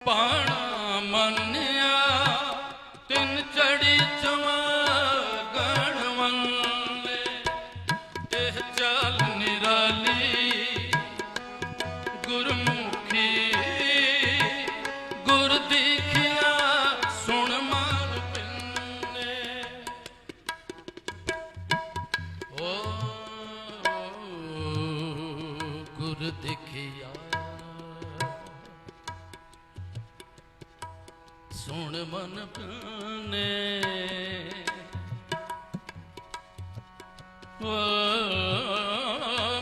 ਪਾਣਾ ਮੰਨਿਆ, ਤਿੰਨ ਚੜੀ ਚਵਾ ਗਣਵੰਲੇ ਇਹ ਚਾਲ ਨਿਰਾਲੀ, ਗੁਰਮੁਖੀ, ਗੁਰ ਦੀਖਿਆ, ਸੁਣ ਮਾਰ ਪਿੰਨੇ। ਓ ਗੁਰ ਦੇਖਿਆ। ਸੁਣ ਮਨ ਪਨੇ।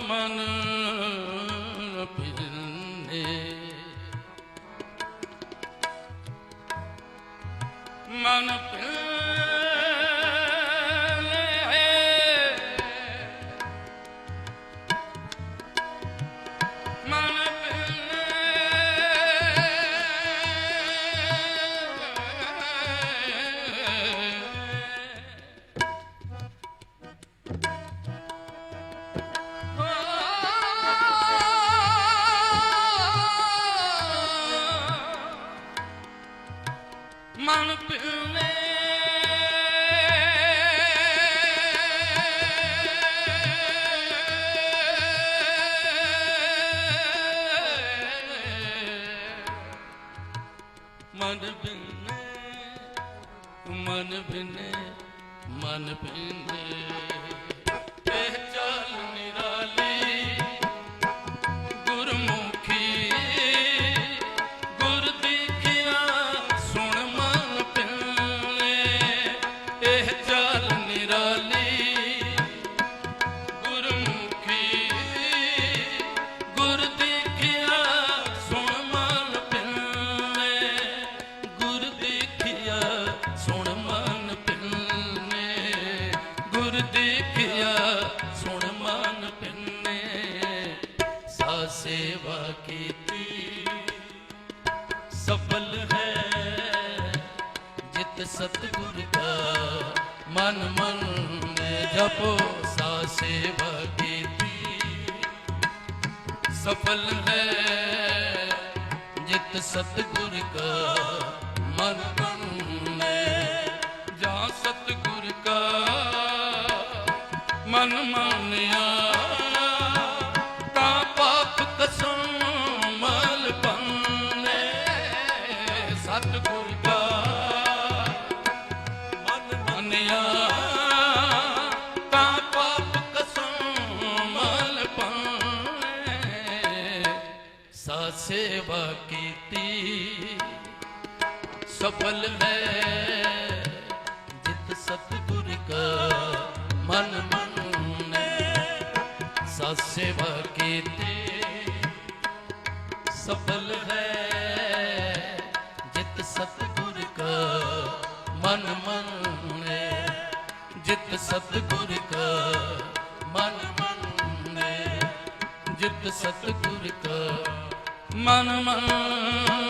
ਮਨ ਪਿਰਨੇ। ਮਨ ਪਿਰਨੇ। ਮਨ ਪਿਲੇ ਮਨ ਬਿਨੇ ਮਨ ਬਿਨੇ ਗੁਰ ਸੁਣ ਮਨ ਪਿੰਨੇ ਸਾ ਸੇਵਾ ਕੀਤੀ। ਸਫਲ ਹੈ ਜਿਤ ਸਤਿਗੁਰ ਕਾ ਮਨ ਮਨ ਨੇ ਜਪੋ ਸਾ ਸੇਵਾ ਕੀਤੀ। ਸਫਲ ਹੈ ਜਿਤ ਸਤਿਗੁਰ ਕਾ ਮਨ ਮਨ ਸੇਵਾ ਕੀਤੀ। ਸਫਲ ਹੈ ਜਿਤ ਸਤਿਗੁਰ ਕਾ ਮਨ ਮੰਨੇ। ਸਾ ਸੇਵਾ ਕੀਤੀ। ਸਫਲ ਹੈ ਜਿਤ ਸਤਿਗੁਰ ਕਾ ਮਨ ਮੰਨੇ। ਜਿਤ ਸਤਿਗੁਰ ਕਾ ਮਨ ਮੰਨੇ। ਜਿਤ ਸਤਿਗੁਰ ਕਾ ਮਨ ਮੰਨੇ